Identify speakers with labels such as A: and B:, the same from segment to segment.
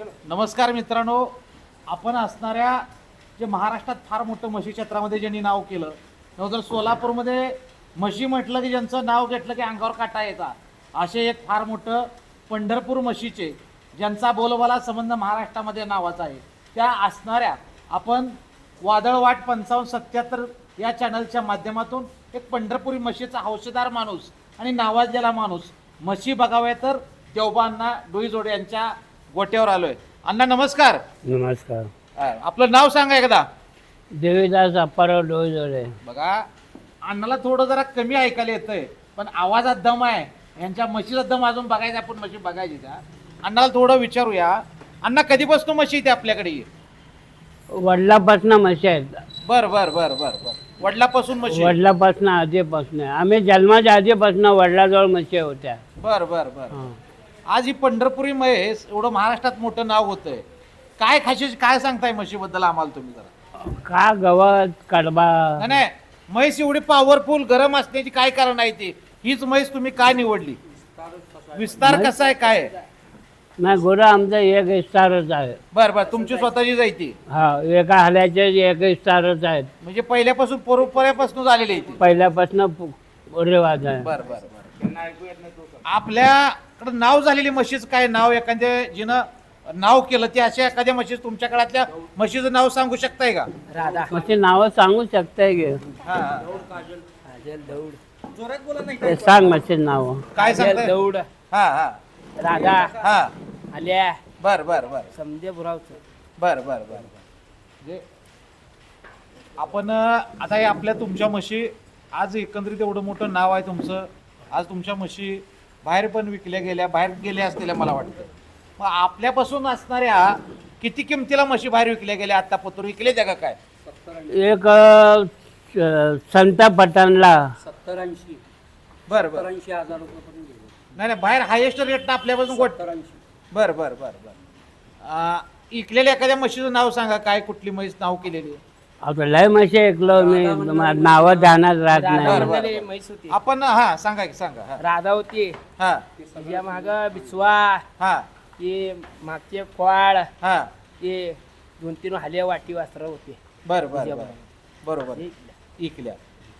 A: नमस्कार मित्रांनो. आपण असणाऱ्या जे महाराष्ट्रात फार मोठं म्हशी क्षेत्रामध्ये ज्यांनी नाव केलं तेव्हा जर सोलापूरमध्ये म्हशी म्हटलं की ज्यांचं नाव घेतलं की अंगावर काटा येतात असे एक फार मोठं पंढरपूर म्हशीचे ज्यांचा बोलबाला संबंध महाराष्ट्रामध्ये नावाचा आहे त्या असणाऱ्या आपण वादळवाट पंचावन्न सत्याहत्तर या चॅनलच्या माध्यमातून एक पंढरपुरी म्हशीचा हौसेदार माणूस आणि नावाजलेला माणूस म्हशी बघाव्या तर देवबांना डोईजोड यांच्या गोट्यावर आलोय. अण्णा नमस्कार.
B: नमस्कार.
A: अ, आपलं नाव सांगा एकदा.
B: देवीदास अप्पाराव डोईजोडे.
A: बघा अण्णाला थोडं जरा कमी ऐकायला येतंय पण आवाजात दम आहे. यांच्या म्हशीचा दम अजून बघायचा आपण म्हशी बघायची त्या. अण्णाला थोडं विचारूया. अण्णा कधीपासून म्हशी येते आपल्याकडे?
B: वडिलापासून म्हशी आहेत.
A: बर बर बर बर बर. वडिलापासून म्हशी?
B: वडिलापासून आधीपासून. आम्ही जन्माच्या आधीपासून वडिलाजवळ म्हशी होत्या.
A: बर बर बर.
B: हं.
A: आज ही पंढरपुरी म्हैस एवढं महाराष्ट्रात मोठं नाव होतंय. काय खाशी काय सांगताय म्हशीबद्दल आम्हाला तुम्ही जरा?
B: का गवत कडबा?
A: नाही नाही. म्हैस एवढी पॉवरफुल गरम असण्याची काय कारण आहे ती? हीच म्हैस तुम्ही काय निवडली? विस्तार कसा आहे काय आहे?
B: नाही गुरं आमचं एक स्टारच आहे.
A: बर बर. तुमची स्वतःची जायती
B: हा एका हल्याचे एक स्टारच आहेत.
A: म्हणजे पहिल्यापासून पूर्वपर्यापासून झालेली आहे ती?
B: पहिल्यापासून रिवाज आहे.
A: बर बर बर. आपल्याकडे नाव झालेली म्हशीच काय नाव एखाद्या जिनं नाव केलं ते अशा एखाद्या म्हशीच तुमच्या काळातल्या म्हशीचं नाव सांगू शकताय का?
B: म्हशी नावं सांगू शकताय
A: हा, हा.
B: ते सांग म्हशी नाव.
A: काय सांगताय?
C: दौड.
A: हा हा.
C: राधा.
A: हा.
C: आल्या.
A: बर बर बर.
C: समजे बुरावचं
A: बर बर बर. बर म्हणजे आपण अं, आता हे आपल्या तुमच्या म्हशी आज एकंदरीत एवढं मोठं नाव आहे तुमचं. आज तुमच्या म्हशी बाहेर पण विकल्या गेल्या बाहेर गेल्या असलेल्या मला वाटतं. मग आपल्यापासून असणाऱ्या किती किमतीला म्हशी बाहेर विकल्या गेल्या आता पत्र? विकले का काय?
B: एक अ, स- संत पठाणला.
C: सत्तर ऐंशी
A: बर
C: सत्तर
A: बर.
C: ऐंशी हजार रुपये गेले.
A: नाही नाही बाहेर हायेस्ट रेट आपल्यापासून गोट
C: सत्तर ऐंशी
A: बर बर बर बर. अं, इकलेल्या एखाद्या म्हशीचं नाव सांगा काय कुठली म्हैस नाव केलेली? आहे?
B: आता लय म्हशी ऐकलो मी. नावं ध्यानात राहत नाही.
A: बरं, बरं.
C: म्हणलेले म्हैस होती.
A: आपण हा सांगा की सांगा हा.
C: राधा होती.
A: हा.
C: तिच्या माग बिचवा.
A: हा.
C: ते मागचे फळ
A: हा.
C: ते दोन तीन हाल्या वाटी वस्त्र होते.
A: बर बर बर. बरोबर. इकल्या.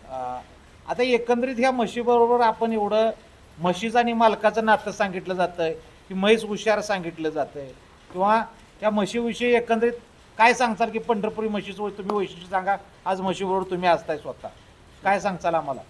A: अं, आता एकंदरीत ह्या म्हशीबरोबर आपण एवढं म्हशीचं आणि मालकाचं नातं सांगितलं जातंय की म्हैस हुशार सांगितलं जातंय. किंवा त्या म्हशीविषयी एकंदरीत काय सांगचाल की पंढरपुरी म्हशीचं वै- तुम्ही वैशिष्ट्य सांगा. आज म्हशीबरोबर तुम्ही असताय स्वतः. काय सांगचाल आम्हाला?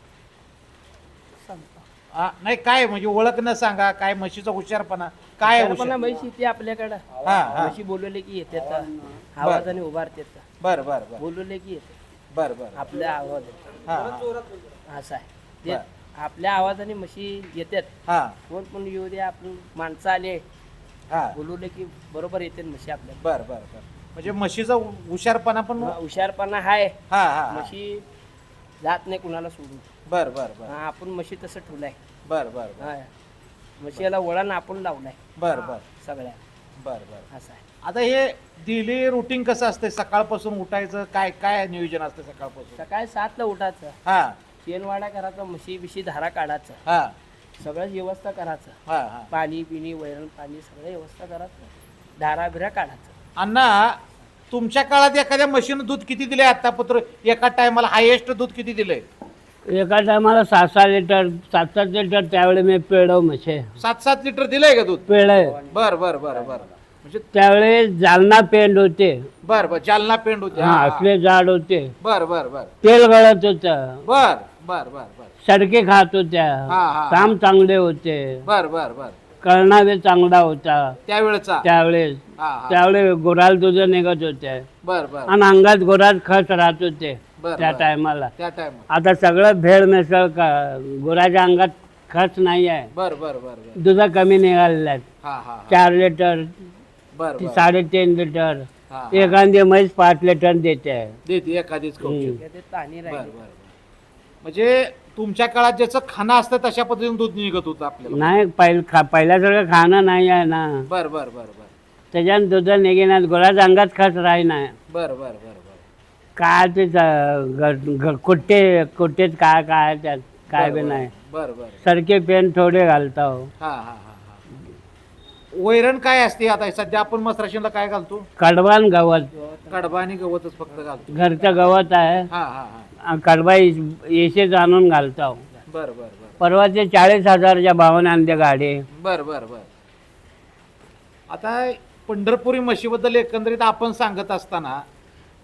A: आ, नाही काय म्हणजे ओळख न सांगा. काय म्हशीचा हुशारपणा? काय हुशार?
C: म्हैस येते आपल्याकडं.
A: हा हा.
C: म्हशी बोलवले की येतात आवाजाने उभारतात
A: बर. बर बर
C: बोलवले की येते.
A: बर बर.
C: आपल्या आवाज.
A: हा हा.
C: असं आहे. ते आपल्या आवाजाने म्हशी येतात.
A: हा.
C: कोण पण येऊ दे आपण माणसं आले.
A: हा.
C: बोलवले की बरोबर येते म्हशी आपल्याला.
A: बर बर बर. म्हणजे म्हशीचा हुशारपणा पण
C: हुशारपणा आहे
A: हा हा हा.
C: म्हशी जात नाही कुणाला सोडून.
A: बर बर बर.
C: हा, आपण म्हशी तसं ठेवलाय.
A: बर बर बर.
C: हा. म्हशीला वळण आपण लावलाय.
A: बर बर.
C: सगळ्या.
A: बर बर.
C: असं आहे.
A: आता हे डेली रुटीन कसं असते सकाळपासून उठायचं? काय काय नियोजन असते सकाळपासून?
C: सकाळी सातला उठायचं.
A: हा.
C: शेणवाडा करायचा म्हशी बिशी धारा काढायचं.
A: हा.
C: सगळं व्यवस्था करायचं.
A: हा हा.
C: पाणी पिणी वैरण पाणी सगळं व्यवस्था करायचं. धारा बिरा काढायचं.
A: अण्णा तुमच्या काळात एखाद्या म्हशीनं दूध किती दिले? आता पत्र एका टायमाला हायेस्ट दूध किती दिलंय
B: एका टायमाला सात सहा लिटर सात सात लिटर त्यावेळी मी पेळव म्हशे.
A: सात सात लिटर दिलंय का दूध?
B: पेळ
A: बर बर बर बर. म्हणजे
B: त्यावेळी जालना पेंड होते.
A: बर बर. जालना पेंड होते.
B: हा असले झाड होते.
A: बर बर बर.
B: तेल गळत होतं.
A: बर बर बर बर.
B: सडके खात होत्या.
A: हा, हा.
B: काम चांगले होते.
A: बर बर बर.
B: कळणावे चांगला होता.
A: त्यावेळेचा?
B: त्यावेळेस.
A: हा हा.
B: त्यावेळी गुराल दूध निघत होते.
A: बर बर.
B: आणि अंगात गुरात खत राहत होते
A: बर,
B: त्या
A: बर.
B: टायमाला.
A: त्या
B: आता सगळं भेळ मिसळ का गुराच्या अंगात खत नाही आहे.
A: बर बर बर बर.
B: दुधा कमी निघालेल्या आहेत
A: हा हा हा.
B: चार लिटर
A: बर
B: ती
A: बर.
B: साडेतीन लिटर.
A: हा, हा.
B: एखादी म्हैस पाच लिटर देते.
A: एखादीच बर बर बर. म्हणजे तुमच्या काळात ज्याचं खाणं असतं तशा पद्धतीने दूध निघत होतं आपल्याला.
B: नाही पहिल खा पहिल्यासारखं खाणं नाही आहे ना.
A: बर बर बर बर.
B: त्याच्यानं दूध निघेनात गुराच्या अंगात खत राही नाही.
A: बर बर बर बर.
B: काय ते ज- ग- ग- कुट्टे कुट्टेच काय काय त्यात काय बी नाही.
A: बर बर.
B: सरके पेन थोडे घालतो.
A: हा हा हा हा. वैरण काय असते आता? सध्या आपण मसराशीला काय घालतो?
B: कडवान गवत.
A: कडबा आणि गवतच फक्त घालतो.
B: घरचं गवत आहे.
A: हा हा हा.
B: कडबा येशेच आणून घालतो
A: बर बर बर.
B: परवाचे चाळीस हजारच्या भावाने आणते गाडी.
A: बर बर बर. आता पंढरपुरी म्हशीबद्दल एकंदरीत आपण सांगत असताना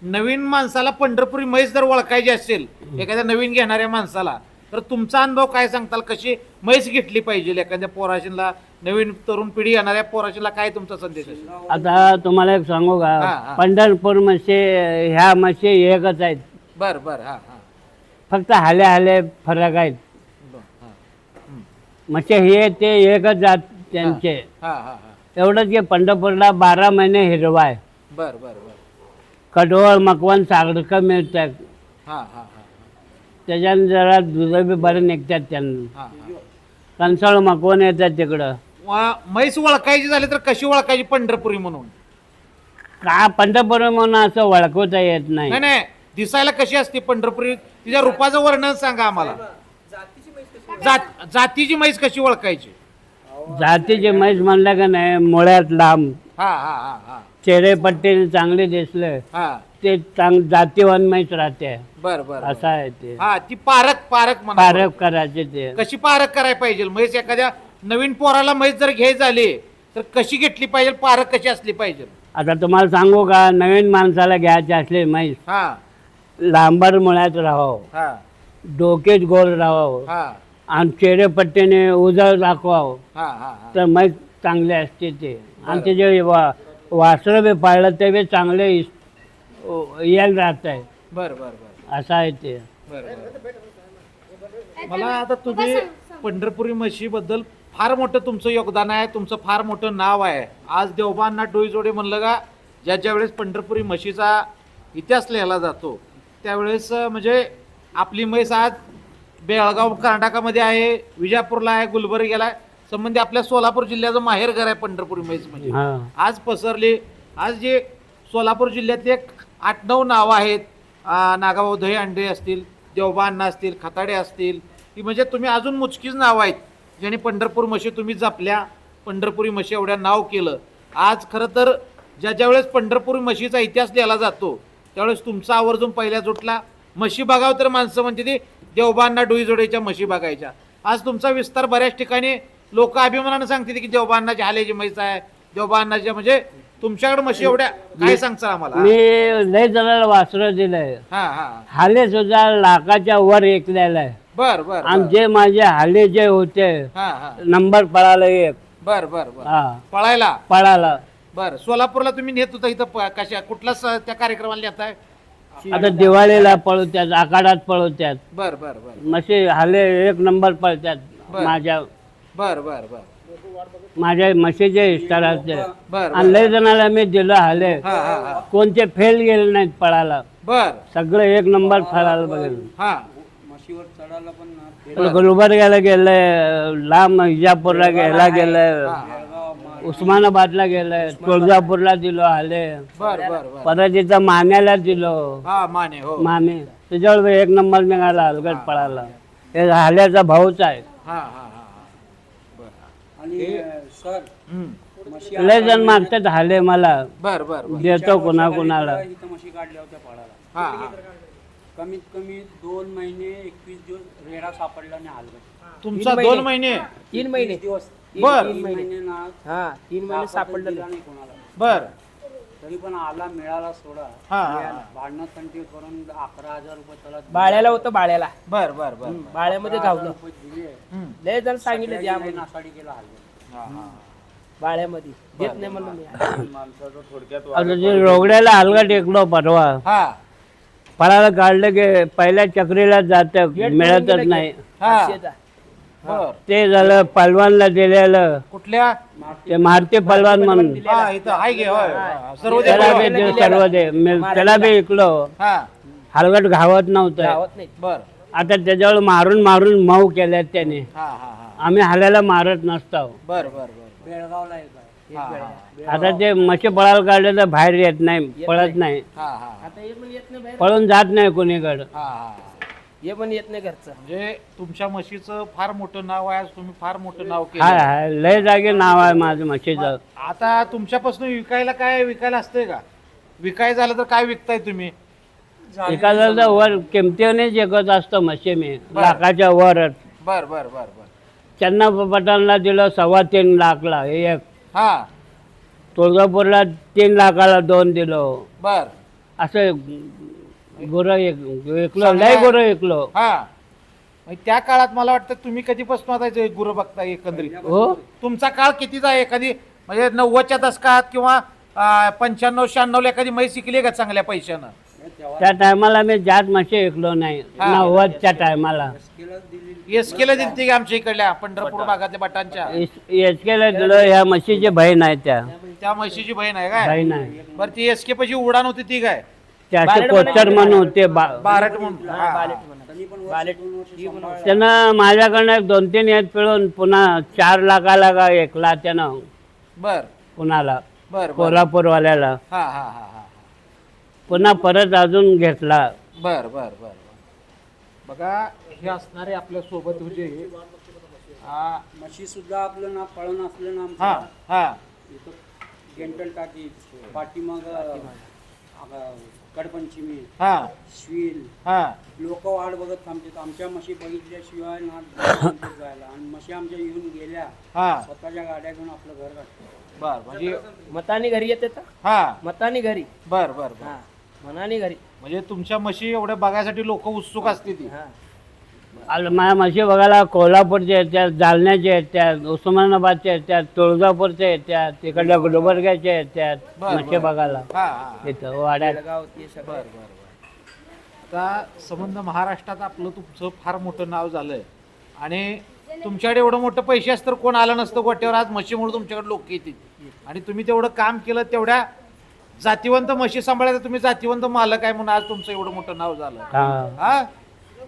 A: नवीन माणसाला पंढरपुरी म्हैस जर ओळखायची असेल एखाद्या नवीन घेणाऱ्या माणसाला तर तुमचा अनुभव काय सांगताल? कशी म्हैस घेतली पाहिजे? एखाद्या पोराशीला नवीन तरुण पिढी येणाऱ्या पोराशीला काय तुमचा संदेश असेल?
B: आता तुम्हाला एक सांगू
A: हा,
B: का
A: हा.
B: पंढरपूर म्हशी ह्या म्हशी एकच आहेत.
A: बर बर हा हा.
B: फक्त हाले हाले फरक आहेत
A: बर, हा. हम्म.
B: हे ते एकच जात त्यांचे.
A: हा हा हा
B: एवढंच की पंढरपूरला बारा महिने हिरवा आहे.
A: बर बर बर.
B: कडवळ मकवान मिळतात.
A: हा हा हा
B: त्याच्यानं जरा दुधं बी बरं निघतात त्यांना.
A: हा हा.
B: कणसाळ मकवान येतात तिकडं.
A: वा- म्हैस ओळखायची झाली तर कशी ओळखायची पंढरपुरी म्हणून?
B: का पंढरपूर म्हणून असं ओळखवता येत नाही.
A: नाही नाही. दिसायला कशी असते पंढरपुरी? तिच्या रूपाचं वर्णन सांगा आम्हाला. जात जातीची म्हैस कशी ओळखायची?
B: जातीचे म्हैस म्हणलं का नाही मुळ्यात लांब.
A: हा हा हा हा.
B: चेहरेपट्टी चांगले दिसले
A: हा.
B: ते चांग जातीवान म्हैस राहते.
A: बर बर बर.
B: असं आहे ते.
A: हा ती पारक पारक म्हणा.
B: पारख करायचे ते.
A: कशी पारक करायला पाहिजे? म्हैस एखाद्या नवीन पोराला म्हैस जर घ्यायची झाली तर कशी घेतली पाहिजे? पारक कशी असली पाहिजे?
B: आता तुम्हाला सांगू का नवीन माणसाला घ्यायचे असले म्हैस
A: हा.
B: लांबर मुळ्यात राहावं.
A: हा.
B: डोकेच गोल राहावं.
A: हा.
B: आणि चेहरेपट्टीने उजळ दाखवावं.
A: हा हा हा.
B: तर म्हैस चांगले असते ते. आणि ते जे वा वासरं बी पाळलं ते बी चांगले इस- ओ- यायला राहत आहे.
A: बर बर बर.
B: असं आहे ते.
A: बर बर. मला आता तुम्ही पंढरपुरी म्हशीबद्दल फार मोठं तुमचं योगदान आहे तुमचं फार मोठं नाव आहे. आज देवबांना डोईजोडे म्हणलं का ज्या ज्या वेळेस पंढरपुरी म्हशीचा इतिहास लिहिला जातो त्यावेळेस म्हणजे आपली म्हैस आज बेळगाव कर्नाटकामध्ये आहे विजापूरला आहे गुलबर्ग्याला आहे. संबंधी आपल्या सोलापूर जिल्ह्याचं माहेर घर आहे पंढरपुरी म्हैस म्हणजे. आज पसरली आज जे सोलापूर जिल्ह्यातले एक आठ नऊ नावं आहेत. अं, नागाभाऊ दही अंडे असतील देवबा अण्णा असतील खताडे असतील ती म्हणजे तुम्ही अजून मुचकीच नावं आहेत. ज्यांनी पंढरपूर म्हशी तुम्ही जपल्या पंढरपुरी म्हशी एवढ्या नाव केलं. आज खरं तर ज्या ज्या वेळेस पंढरपुरी म्हशीचा इतिहास लिहिला जातो त्यावेळेस तुमचा आवर्जून पहिल्या जोटला म्हशी बघावं तर माणसं म्हणते ती देवबांना डोईजोडीच्या म्हशी बघायच्या. आज तुमचा विस्तार बऱ्याच ठिकाणी लोक अभिमानानं सांगते की देवबांनाची हालेची म्हैस आहे देवबांनाच्या म्हणजे तुमच्याकडे म्हशी एवढ्या काय सांगता आम्हाला?
B: मी लय जणांना वासरं दिलंय.
A: हा हा.
B: हाले सुद्धा लाखाच्या वर ऐकलेलं आहे.
A: बर बर
B: जे माझे हाले जे होते
A: हा हा.
B: नंबर पळाला एक.
A: बर बर बर.
B: हा.
A: पळायला?
B: पळाला.
A: बर सोलापूरला तुम्ही नेत होता इथं प- कशा कुठला स- त्या कार्यक्रमाला नेताय?
B: आता दिवाळीला पळवत्यात आखाडात पळवत्यात.
A: बर बर बर.
B: मसे हाले एक नंबर पळतात
A: बर.
B: माझ्या.
A: बर बर बर.
B: माझ्या म्हशीचे असते
A: बर
B: आणि लय जणाला मी दिलं हाले
A: हा हा हा.
B: कोणते फेल गेले नाहीत पळाला
A: बर.
B: सगळं एक नंबर फळाला बघेल
A: हा.
B: गुलबर्ग्याला गेलंय लांब इजापूरला गेला गेलंय. उस्मानाबादला गेलंय तुळजापूरला दिलो आले.
A: बर बर बर.
B: परत इथं मान्याला दिलो.
A: हा माने हो.
B: माने त्याच्यावर एक नंबर निघाला अलगट पळाला. हे हाल्याचा भाऊच आहे.
A: हा हा हा हा. बर.
C: आणि सर
A: हम्म.
B: लय जण मागतात हाले मला.
A: बर बर बर.
B: देतो कुणा कुणाला.
C: इथं म्हशी काढल्या होत्या पळाला
A: हा हा.
C: कमीत कमी दोन महिने एकवीस दिवस रेडा सापडला आणि हलगट
A: तुमचा दोन महिने.
D: तीन महिने.
C: दिवस.
A: बर.
C: तीन महिने ना
D: हा तीन महिने सापडलं
C: नाही कोणाला.
A: बर.
C: तरी पण आला मिळाला सोडा.
A: हा हा हा.
C: भांडणं तंटी करून अकरा हजार रुपये त्याला
D: बाळ्याला होतं बाळ्याला.
A: बर बर बर.
D: बाळ्यामध्ये गावलं
C: रुपये दिले.
A: हम्म.
D: लय जण सांगितलं द्यामध्ये
C: नासाडी केला
A: हा हा.
D: बाळ्यामध्ये. देत नाही म्हणून मी.
B: आता ते रोगड्याला हलगा टेकलो परवा.
A: हा.
B: फळाला काढलं की पहिल्या चक्रीला जात मिळतच नाही.
A: हा.
B: ते झालं पलवानला दिलेलं.
A: कुठल्या?
B: ते मारते पलवान म्हणून.
A: हा इथं. आहे घे होय. सर्व
B: त्याला बी सर्व दे मी त्याला बी ऐकलो
A: हा.
B: हलगट घावत नव्हतं.
D: गावात नाही.
A: बर.
B: आता त्याच्यावर मारून मारून मऊ केल्यात त्याने.
A: हा हा हा.
B: आम्ही हाल्याला मारत नसतो
A: बर बर बर.
C: बेळगावला एक आहे
A: हा. हा
B: आता ते म्हशी पळायला काढले तर बाहेर येत नाही पळत नाही.
A: हा हा
D: आता एक पण येत नाही बाहेर.
B: पळून जात नाही कोणीकडं.
A: हा हा.
C: हे पण येत नाही घरचं.
A: म्हणजे तुमच्या म्हशीचं फार मोठं नाव आहे आज तुम्ही फार मोठं नाव
B: हाय
A: केलं.
B: हाय लय जागी नाव आहे माझं म्हशीचं.
A: आता तुमच्यापासून विकायला काय विकायला असतंय का? विकाय झालं तर काय विकताय तुम्ही?
B: एखाद्याला वर किमतीनेच एकत असतं म्हशी मी
A: बरं.
B: लाखाच्या वर
A: बर बर बर बर.
B: चन्ना पटांना दिलं सव्वा तीन लाखला हे एक.
A: हा.
B: तुळजापूरला तीन लाखाला दोन दिलं.
A: बर.
B: असं गुरं एक लय. गुरं
A: हा. मग त्या काळात मला वाटतं तुम्ही कधीपासून आता गुरु बघता एकंदरीत?
B: हो?
A: तुमचा काळ कितीचा आहे? एखादी म्हणजे नव्वदच्या दशकात किंवा पंच्याण्णव शहाण्णवला एखादी म्हैस शिकली का चांगल्या पैशानं?
B: त्या टायमाला मी जात म्हशी विकलो नाही.
A: हा.
B: नव्वदच्या टायमाला.
A: एस केलं दिलती का आमच्या इकडल्या पंढरपूर भागातल्या बटांच्या?
B: एस केला दिलं ह्या म्हशीची बहीण आहे त्या.
A: त्या म्हशीची बहीण आहे काय?
B: बहीण आहे.
A: बरं ती एस के पशी उडान होती ती काय?
B: त्याचे कोचर म्हणून होते बा-
A: बारट म्हणून हा,
C: बालेट
A: हा.
C: म्हणा बालेट ही पण
B: त्यानं माझ्याकडनं एक दोन तीन येत पिळून पुन्हा चार लाखाला का एकला त्यानं
A: बर.
B: पुण्याला
A: बर बर.
B: कोल्हापूरवाल्याला.
A: हा हा हा हा.
B: पुन्हा परत अजून घेतला.
A: बर बर बर बर. बघा हे असणारे आपल्यासोबत म्हणजे हा
E: म्हशी सुद्धा आपलं ना पळण असलं ना
A: हा
E: आमचं.
A: हा
E: इथं गेंटल टाकी पाठीमाग कडपंचमी
A: हा.
E: श्वील
A: हा.
E: लोक वाट बघत थांबतात. आमच्या म्हशी बघितल्याशिवाय ना थांबतात जायला. आणि म्हशी आमच्या येऊन गेल्या
A: हा.
E: स्वतःच्या गाड्या घेऊन आपलं घर
A: बर म्हणजे
C: मतानी घरी येते तर?
A: हा.
C: मतानी घरी?
A: बर बर बर.
C: हा. मनाने घरी.
A: म्हणजे तुमच्या म्हशी एवढ्या बघायसाठी लोक उत्सुक असते ती.
C: हा.
B: आलं माझ्या म्हशी बघायला कोल्हापूरच्या येत्यात जालन्याच्या येत्यात उस्मानाबादच्या येत्यात तुळजापूरच्या येत्यात तिकडल्या गुलबर्ग्याच्या येत्यात
A: बरं,
B: म्हशी
A: बरं.
B: बघायला.
A: हा हा
B: तिथं वाड्यात.
C: बेळगाव ते सगळं.
A: बर बर बर. आता संबंध महाराष्ट्रात आपलं तुमचं फार मोठं नाव झालंय. आणि तुमच्याकडे एवढं मोठं पैसे असतं तर कोण आलं नसतं गोट्यावर. आज म्हशीमुळे तुमच्याकडे लोक येतील. आणि तुम्ही तेवढं काम केलं तेवढ्या जातीवंत म्हशी सांभाळायला तुम्ही जातीवंत मालक आहे म्हणून आज तुमचं एवढं मोठं नाव झालं.
B: हा.
A: हा?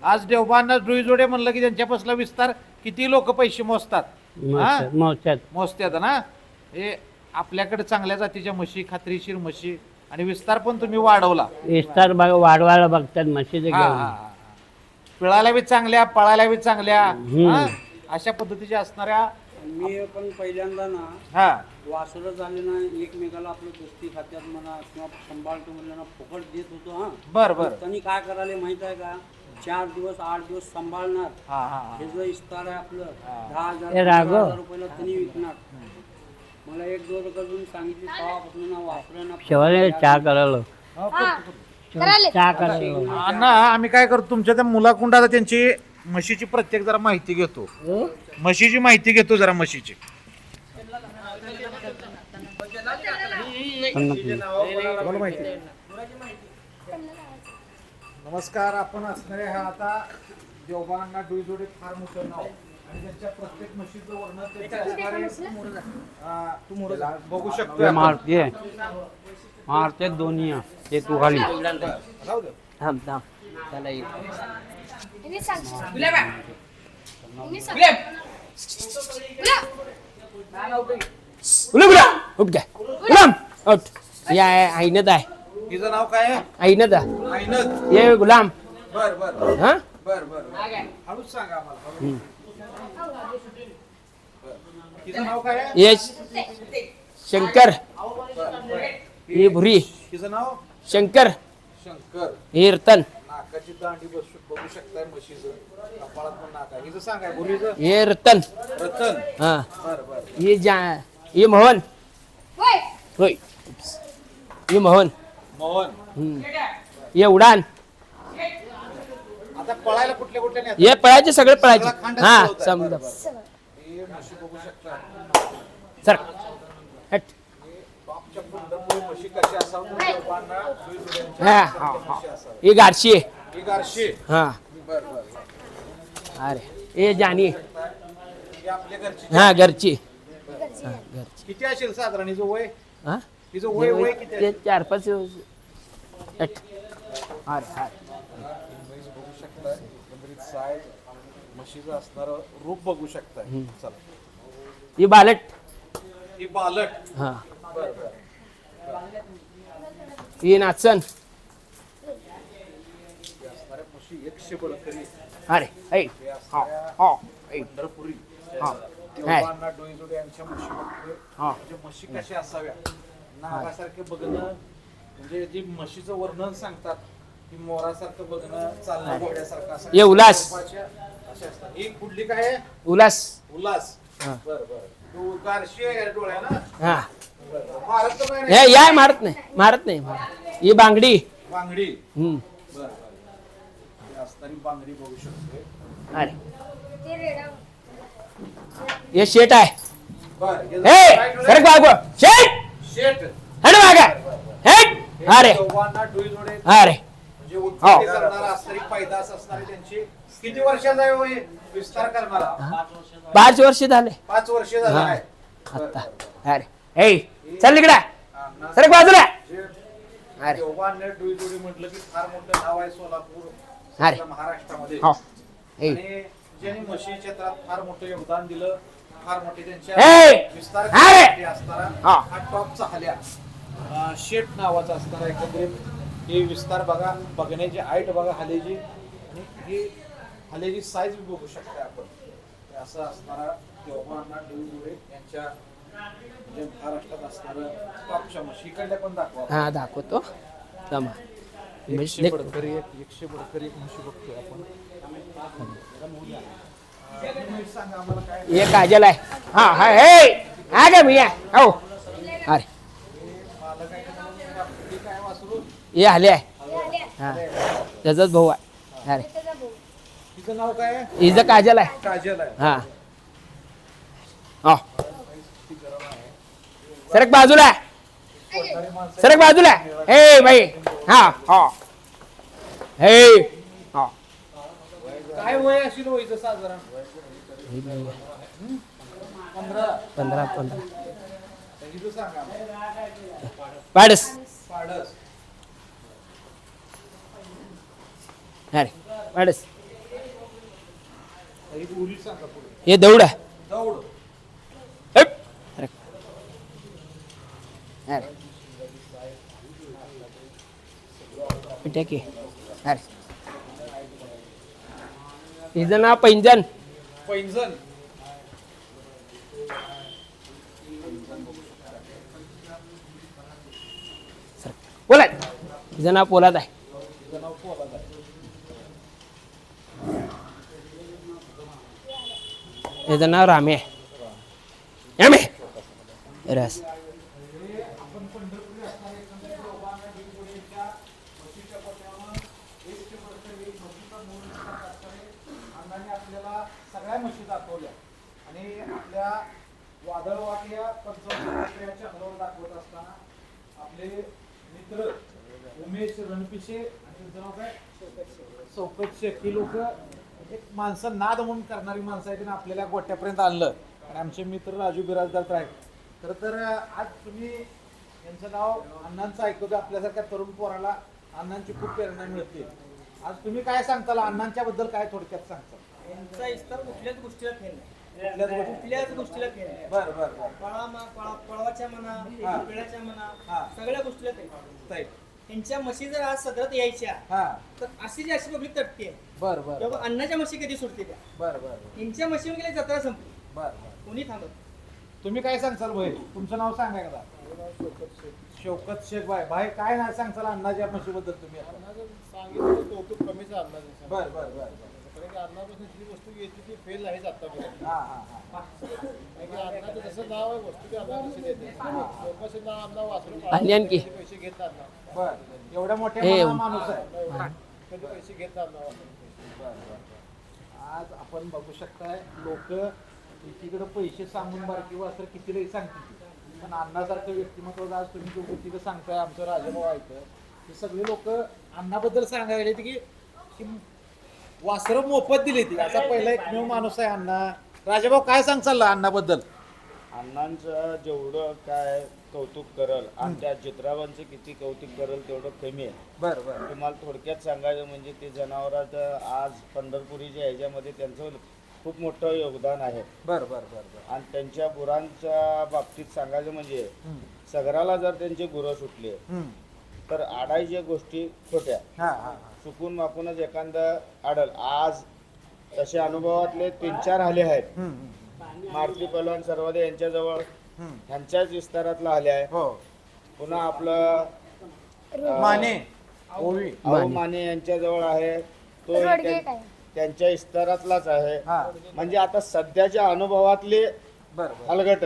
A: आज देवबांना जुई जोडे म्हणलं की त्यांच्यापासला विस्तार किती लोक पैसे मोजतात? हा?
B: मोजतात मोजतात.
A: मोजतात ना? हे आपल्याकडे चांगल्या जातीच्या म्हशी खात्रीशीर म्हशी आणि विस्तार पण तुम्ही वाढवला.
B: विस्तार बघ वाढवायला बघतात म्हशीचे
A: हा, हा,
B: घेऊन.
A: हा, हा. पिळायला बी चांगल्या पळायला बी चांगल्या. हा? अशा पद्धतीच्या असणाऱ्या
E: मी पण पहिल्यांदा ना
A: हा.
E: वासरं झाले ना एकमेकाला आपलं कुस्ती खात्यात म्हणा किंवा सांभाळतो म्हणलं ना फुकट देत होतो हा.
A: बर बर.
E: त्यांनी काय करायला माहीत आहे का? चार दिवस आठ दिवस सांभाळणार
A: हा हा हा.
E: हे जो इस्तार आहे आपलं दहा हजार
B: हे राघव.
E: पंधरा हजार रुपयाला त्यांनी विकणार मला एक दोन रुपये सांगितली तेव्हापासून ना वापरा ना
B: शेवाले चहा करायला
A: हो, करतो, करतो.
B: चहा करायला
A: अण्णा आम्ही काय करतो तुमच्या त्या मुलाकुंडाला त्यांची म्हशीची प्रत्येक जरा माहिती घेतो म्हशीची माहिती घेतो जरा म्हशीची बोला माहिती. नमस्कार आपण असणारे हा आता देवबांना डुईजोडे फार मोठं नाव आणि त्यांच्या प्रत्येक म्हशीचं वर्णन त्यांचे असणारे, आ, बघू शकतो.
F: मारते मारते दोन्ही ते तू खाली.
A: राहू दे.
C: थांब थांब. त्याला एक
G: ini ini
C: उठ उठ. या आईनत आहे.
A: हिचं नाव काय आहे?
C: आहे
A: आईनत
C: ये गुलाम.
A: बर बर.
C: हा?
A: बर बर हळूच सांगा आम्हाला. हिचं नाव काय आहे?
C: ये शंकर. ही भुरी.
A: हिचं नाव?
C: शंकर.
A: शंकर.
C: हे रतन
A: नाकाची दांडी बसू बघू शकताय म्हशीचं. कपाळात पण नाक आहे. हिचं सांगाय गुरुचं
C: हे रतन.
A: रतन.
C: हा.
A: बर बर.
C: ये जा ये मोहन. होय. ये मोहन.
A: मोहन.
C: उडान.
A: आता पळायला कुठल्या कुठल्या नेतात?
C: ये पळायचे सगळे पळायचे. हा. समजा.
A: हे
C: सर. हट. हा, हा, हा. गारशी
A: ही
C: हा. अरे ये जानी.
A: ही घरची
C: हा घरची. हा, घरची.
A: किती असेल साधारण? हिचं वय?
C: हा?
A: हिचं वय वय किती?
C: चार पाच हट. अरे अरे
A: म्हैस बघू शकताय एकंदरीत साय म्हशीचं असणारं रूप बघू शकताय चला
C: ही बालट.
A: ही बालट.
C: हा.
A: बर बर.
C: ही नाचन.
A: असणाऱ्या म्हशी एक एकशे बळकरी.
C: अरे ऐ
A: हे
C: हा हा ऐ.
A: पंढरपुरी.
C: हा.
A: डोईजोडे यांच्या म्हशी बघतोय.
C: हा.
A: म्हणजे म्हशी कशा असाव्या? नागासारखे बघणं म्हणजे जी म्हशीचं वर्णन सांगतात की मोरासारखं बघणं चालणं घोड्यासारखं असं
C: ये उल्हास.
A: अशा असतात. ही कुठली काय आहे?
C: उल्हास
A: उल्हास
C: हा.
A: बर बर. तू गारशी आहे डोळ्या ना
C: हा.
A: बरं. महाराष्ट्र काय नाही?
C: हे याय मारत नाही. मारत नाही मारत. ही बांगडी.
A: बांगडी.
C: हम्म.
A: बर बर. ही असणारी बांगडी बघू शकतोय.
C: अरे
G: ते रेडा
C: हे शेट आहे.
A: बर हे
C: हे? सरक बागो शेट.
A: शेट.
C: हट मागा. हेट.
A: हे
C: अरे
A: डोईजोडे
C: अरे
A: म्हणजे उत्पत्ती करणारा असणारी पैदास असणारी त्यांची किती वर्षाचा आहे हो हे? विस्तार करणारा
C: पाच वर्ष झाले.
A: पाच वर्ष झालं
C: हा. आता. अरे हे चल इकडे. सरक बाजूला.
A: जे
C: अरे
A: डोईजोडी म्हटलं की फार मोठं नाव आहे सोलापूर
C: अरे.
A: महाराष्ट्रामध्ये.
C: हो. हे
A: आणि ज्यांनी म्हशी क्षेत्रात फार मोठं योगदान दिलं फार मोठे
C: ए!
A: त्यांच्या विस्तार
C: अरे!
A: करण्यासाठी असणारा
C: हा.
A: हा टॉपचा हल्या. शेट नावाचा असणारा एकंदरीत हे विस्तार बघा बघण्याची हाईट बघा हलेची आणि ही हलेची साईज बघू शकता आपण. असं असणारा देवबांना डोईजोडे यांच्या म्हणजे महाराष्ट्रात असणारं टॉपच्या म्हशी इकडल्या पण दाखवा.
C: हा दाखवतो. जमा.
A: एकशे बडकरी एक एकशे बडकरी एक म्हशी बघतोय आपण. सांगा आम्हाला काय
C: काजल आहे. हा हा हे! हा का मी हो. अरे
A: मालक आहे का म्हणून हे काय वासरू
C: हे आले आहे. हा. त्याचाच भाऊ आहे. अरे
G: त्याचा भाऊ.
A: तिचं नाव काय आहे?
C: हिचं काजल आहे.
A: काजल आहे.
C: हा. हो. सरक बाजूला सरक बाजूला हे बाई हा. हो. हे. हो.
A: काय वय असेल वयचं साधारण? पंधरा.
C: पंधरा पंधरा.
A: सांगा.
C: पाडस.
A: पाडस.
C: अरे पाडस
A: ही
C: हे दौड आहे. अरे. हिचं नाव पैंजन
A: पैंजण.
C: बोला. हिचं नाव पोलाद आहे
A: तिचं नाव पोलाद आहे
C: याचं नाव रामे आहे. रामे! रस.
A: आपल्याला सगळ्या म्हशी दाखवल्या आणि आपल्या दाखवत असताना आपले मित्र उमेश रणपिशे आणि त्यांचं नाव लोक. एक माणसं नाद म्हणून करणारी माणसं आहेत आपल्याला गोट्यापर्यंत आणलं. आणि आमचे मित्र राजू बिराजदार तर आहेत. खरं तर आज तुम्ही यांचं नाव अण्णांचं ऐकवतो आपल्यासारख्या तरुण पोराला अण्णांची खूप प्रेरणा मिळते. आज तुम्ही काय सांगताल? अण्णांच्या बद्दल काय थोडक्यात सांगताल?
F: यांचा इस्तर कुठल्याच गोष्टीला फेल नाही.
A: कुठल्याच गोष्टी-
F: कुठल्याच गोष्टीला फेल नाही.
A: बर बर
F: पळा पळवाच्या म्हणा. पिळाच्या
A: हा.
F: म्हणा सगळ्या गोष्टीला फेल
A: ताई.
F: त्यांच्या म्हशी जर आज सदरात यायच्या
A: हा.
F: तर अशी जी अशी पब्लिक तटते.
A: बर बर
F: तेव्हा अन्नाच्या म्हशी कधी सुटते त्या?
A: बर बर
F: त्यांच्या म्हशी गेल्या जत्रा संपली.
A: बर बर.
F: कोणी थांबत?
A: तुम्ही काय सांगचाल भाई? तुमचं नाव सांगा एकदा. शौकत शेख भाई. भाई काय नाही सांगचाल अण्णाच्या म्हशीबद्दल तुम्ही? आता?
H: सांगितलं कौतुक कमीच आणणार
A: बर बर बर बर.
H: कारण की अन्नापासून जी वस्तू घ्यायची ती फेल नाहीच आतापर्यंत
A: हा हा हा.
H: अन्नाचं जसं नाव आहे वस्तू ते अन्ना देते. नाव अन्ना वाचलं
C: आणखी?
H: पैसे घेत अन्ना?
A: बर एवढ्या मोठ्या माणूस आहे.
H: कधी पैसे घेत अन्ना वाचलं.
A: आज आपण बघू शकताय लोक एकीकडे पैसे सांगून बारकी वासर कितीलाही सांगतील. पण अण्णासारखं व्यक्तिमत्व आज तुम्ही दोघं तिथं सांगताय आमचं राजाभाऊ ऐकतं हे सगळे लोक अण्णाबद्दल सांगायला की वासरं मोफत दिली ती. असा पहिला एकमेव माणूस आहे अण्णा. राजाभाऊ काय सांग चालला अण्णाबद्दल?
I: अण्णांचं जेवढं काय कौतुक करल आणि त्या चित्रावांचं किती कौतुक करल तेवढं कमी आहे.
A: बर बर.
I: तुम्हाला थोडक्यात सांगायचं म्हणजे ते जनावराचं आज पंढरपुरीच्या ह्याच्यामध्ये त्यांचं खूप मोठं योगदान आहे.
A: बर बर बर बर.
I: आणि त्यांच्या गुरांच्या बाबतीत सांगायचं म्हणजे सगराला जर त्यांचे गुरं सुटले
A: हम्म.
I: तर आडायच्या गोष्टी छोट्या
A: हा हा हा.
I: चुकून माकूनच एखादं आडल आज तसे अनुभवातले तीन चार आले आहेत. मारुती पहलवान सर्वादे यांच्याजवळ ह्यांच्याच विस्तारातला आले आहे.
A: हो.
I: पुन्हा आपलं अं,
A: माने. ओवी.
I: अहो माने. यांच्याजवळ आहे. तो त्या-
G: आहे.
I: त्यांच्या विस्तारातलाच आहे.
A: हा.
I: म्हणजे आता सध्याच्या अनुभवातले
A: बर बर.
I: हलगट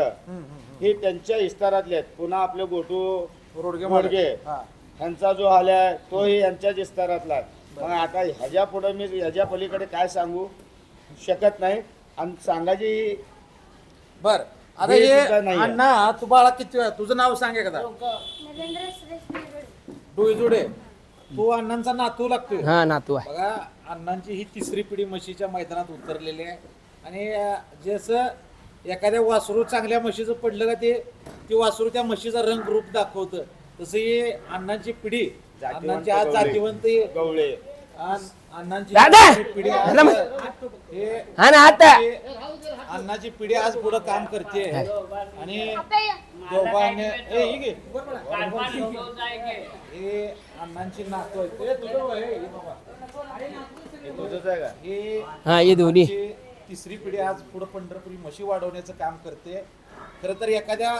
I: हे त्यांच्या विस्तारातले आहेत. पुन्हा आपले गोटू
A: रोडगे
I: मोडगे.
A: हा.
I: ह्यांचा जो आलाय तोही यांच्याच विस्तारातला आहे. मग आता ह्याच्या पुढे मी ह्याच्या पलीकडे काय सांगू शकत नाही. आणि सांगायची
A: बर. आता
I: हे
A: हे
I: सुद्धा.
A: अण्णा तू बाळा किती वेळा तुझं नाव सांग एकदा.
G: नरेंद्र सुरेश निरोडे.
A: डोईजोडे तू अण्णांचा नातू लागतोय.
D: हा नातू आहे.
A: बघा अण्णांची ही तिसरी पिढी म्हशीच्या मैदानात उतरलेली आहे. आणि अं, जसं एखाद्या वासरू चांगल्या म्हशीचं पडलं का ते ती वासरू त्या म्हशीचा रंग रूप दाखवतं. तसं ही अण्णांची पिढी अण्णांची आज. जातीवंत ही
I: गवळे
A: अण्णांची
D: दादा!
A: पिढी आज
D: नमस्-
A: हे
D: हा ना आता
A: हे अण्णाची पिढी आज पुढे काम करते आणि. दोघांनी ए, ही घे. हे अण्णांची नातू आहेत हे तुझं होय, हे बाबा.
I: हे तुझंच आहे का
A: हे
D: हा ये दोन्ही
A: आमची तिसरी पिढी आज पुढे पंढरपुरी म्हशी वाढवण्याचं काम करते खरं तर एखाद्या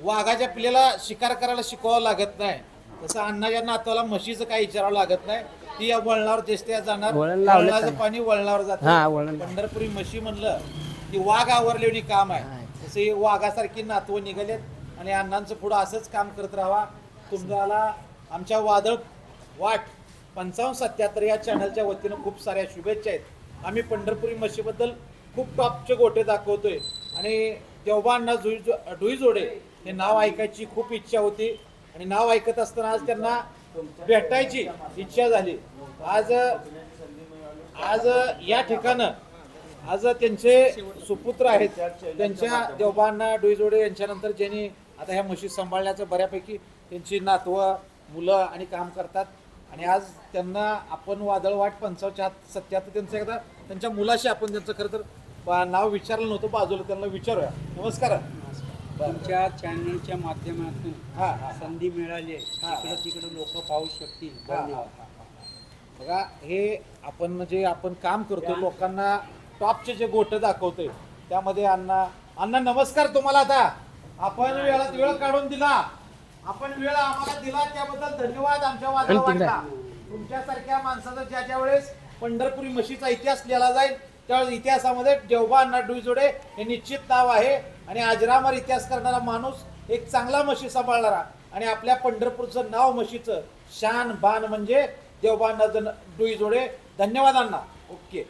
A: वाघाच्या पिल्ल्याला शिकार करायला शिकवावं लागत नाही. तसं अण्णाच्या नातवाला म्हशीचं काही विचारावं लागत नाही. ती या वळणावर दिसते जाणार.
D: वळण लावलं
A: वळणाचं. पाणी वळणावर
D: हा,
A: जातं
D: वळण.
A: पंढरपुरी म्हशी म्हणलं की वाघ आवरलेली काम आहे. तसं ही वाघासारखी नातवं निघालेत आणि अण्णांचं पुढं असंच काम करत राहा. तुम्हाला आमच्या वादळ वाट पंचावन्न सत्याहत्तर या चॅनलच्या वतीनं खूप साऱ्या शुभेच्छा आहेत. आम्ही पंढरपुरी म्हशीबद्दल खूप टॉपचे गोटे दाखवतोय. आणि देवबा अण्णा जुई जोडे हे नाव ऐकायची खूप इच्छा होती. आणि नाव ऐकत असताना आज त्यांना भेटायची इच्छा झाली. आज आज या ठिकाणं आज त्यांचे सुपुत्र आहेत. त्यांच्या देवबांना डोईजोडे यांच्यानंतर ज्यांनी आता ह्या म्हशी सांभाळण्याचं बऱ्यापैकी त्यांची नातवं मुलं आणि काम करतात. आणि आज त्यांना आपण वादळवाट पंचावन्न सत्याहत्तर त्यांचं एकदा त्यांच्या मुलाशी आपण त्यांचं खरं तर नाव विचारलं नव्हतं बाजूला त्यांना विचारूया. नमस्कार.
E: तुमच्या चॅनलच्या माध्यमातून
A: हा हा.
E: संधी मिळाली
A: हा.
E: तिकडं तिकडं लोक पाहू शकतील.
A: हा, हा,
E: धन्यवाद.
A: हा, हा. बघा हे आपण जे आपण काम करतो लोकांना टॉपचे जे गोट दाखवतोय त्यामध्ये अण्णा अण्णा नमस्कार तुम्हाला आता. आपण वेळात वेळ काढून दिला. आपण वेळ आम्हाला दिला त्याबद्दल धन्यवाद. आमच्या वाजवा वाटला तुमच्यासारख्या माणसाचा ज्या ज्या वेळेस पंढरपुरी म्हशीचा इतिहास लिहिला जाईल त्यावेळेस इतिहासामध्ये देवबा अण्णा डुईजोडे हे निश्चित नाव आहे आणि अजरामर इतिहास करणारा माणूस एक चांगला म्हशी सांभाळणारा आणि आपल्या पंढरपूरचं नाव म्हशीचं शान बान म्हणजे देवबा डुई डुईजोडे धन्यवाद अण्णा. ओके.